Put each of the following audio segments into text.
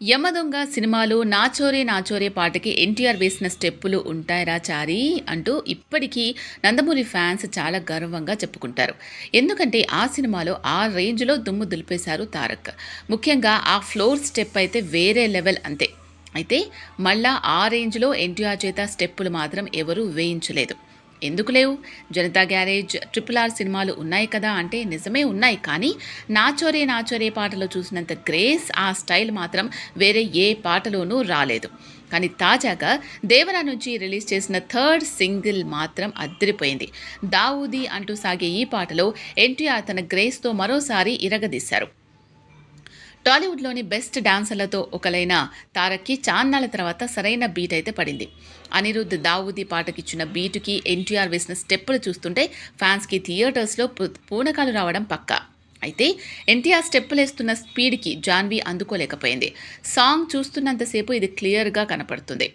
యమదొంగ సినిమాలో నాచోరే నాచోరే పాటకి ఎన్టీఆర్ వేసిన స్టెప్పులు ఉంటాయరా చారి అంటూ ఇప్పటికీ నందమూరి ఫ్యాన్స్ చాలా గర్వంగా చెప్పుకుంటారు. ఎందుకంటే ఆ సినిమాలో ఆ రేంజ్లో దుమ్ము దులిపేశారు తారక్. ముఖ్యంగా ఆ ఫ్లోర్ స్టెప్ అయితే వేరే లెవెల్ అంతే. అయితే మళ్ళా ఆ రేంజ్లో ఎన్టీఆర్ చేత స్టెప్పులు మాత్రం ఎవరూ వేయించలేదు. ఎందుకు లేవు? జనతా గ్యారేజ్ ట్రిపుల్ ఆర్ సినిమాలు ఉన్నాయి కదా అంటే నిజమే ఉన్నాయి. కానీ నాచోరే నాచోరే పాటలో చూసినంత గ్రేస్ ఆ స్టైల్ మాత్రం వేరే ఏ పాటలోనూ రాలేదు. కానీ తాజాగా దేవరా నుంచి రిలీజ్ చేసిన థర్డ్ సింగిల్ మాత్రం అద్దరిపోయింది. దావూది అంటూ సాగే ఈ పాటలో ఎన్టీఆర్ తన గ్రేస్తో మరోసారి ఇరగదీశారు. టాలీవుడ్లోని బెస్ట్ డాన్సర్లతో ఒకలైన తారక్కి చాన్నాళ్ళ తర్వాత సరైన బీట్ అయితే పడింది. అనిరుద్ధ్ దావూది పాటకిచ్చిన బీటుకి ఎన్టీఆర్ వేసిన స్టెప్పులు చూస్తుంటే ఫ్యాన్స్కి థియేటర్స్లో పూనకాలు రావడం పక్కా. అయితే ఎన్టీఆర్ స్టెప్పులు వేస్తున్న స్పీడ్కి జాన్వీ అందుకోలేకపోయింది. సాంగ్ చూస్తున్నంతసేపు ఇది క్లియర్గా కనపడుతుంది.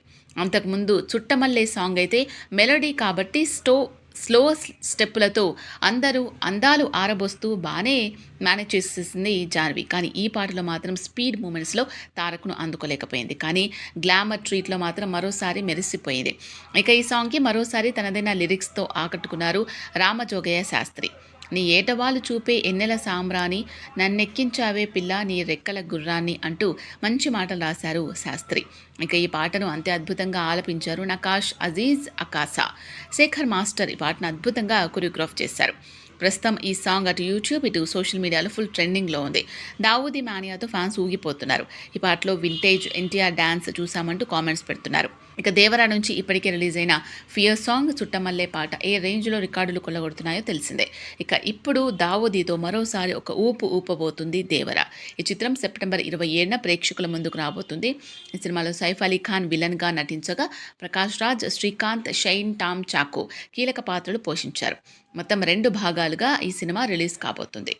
అంతకుముందు చుట్టమల్లే సాంగ్ అయితే మెలోడీ కాబట్టి స్టో స్లో స్టెప్పులతో అందరూ అందాలు ఆరబోస్తూ బాగానే మేనేజ్ చేసేసింది జాన్వి. కానీ ఈ పాటలో మాత్రం స్పీడ్ మూమెంట్స్లో తారక్ను అందుకోలేకపోయింది. కానీ గ్లామర్ ట్రీట్లో మాత్రం మరోసారి మెరిసిపోయింది. ఇక ఈ సాంగ్కి మరోసారి తనదైన లిరిక్స్తో ఆకట్టుకున్నారు రామజోగయ్య శాస్త్రి. నీ ఏటవాలు చూపే ఎన్నెల సామ్రాణి నన్నెక్కించావే పిల్ల నీ రెక్కల గుర్రాన్ని అంటూ మంచి మాటలు రాశారు శాస్త్రి. ఇక ఈ పాటను అంతే అద్భుతంగా ఆలపించారు నకాష్ అజీజ్ అకాసా. శేఖర్ మాస్టర్ ఈ పాటను అద్భుతంగా కొరియోగ్రాఫ్ చేశారు. ప్రస్తుతం ఈ సాంగ్ అటు యూట్యూబ్ ఇటు సోషల్ మీడియాలో ఫుల్ ట్రెండింగ్లో ఉంది. దావూది మానియాతో ఫ్యాన్స్ ఊగిపోతున్నారు. ఈ పాటలో వింటేజ్ ఎన్టీఆర్ డ్యాన్స్ చూసామంటూ కామెంట్స్ పెడుతున్నారు. ఇక దేవరా నుంచి ఇప్పటికే రిలీజ్ అయిన ఫియర్ సాంగ్ చుట్టమల్లే పాట ఏ రేంజ్లో రికార్డులు కొల్లగొడుతున్నాయో తెలిసిందే. ఇక ఇప్పుడు దావోదీతో మరోసారి ఒక ఊపు ఊపబోతుంది దేవరా. ఈ చిత్రం సెప్టెంబర్ ఇరవై ఏడున ప్రేక్షకుల ముందుకు రాబోతుంది. ఈ సినిమాలో సైఫ్ అలీ ఖాన్ విలన్గా నటించగా ప్రకాష్ రాజ్ శ్రీకాంత్ షైన్ టామ్ చాకో కీలక పాత్రలు పోషించారు. మొత్తం రెండు భాగాలుగా ఈ సినిమా రిలీజ్ కాబోతుంది.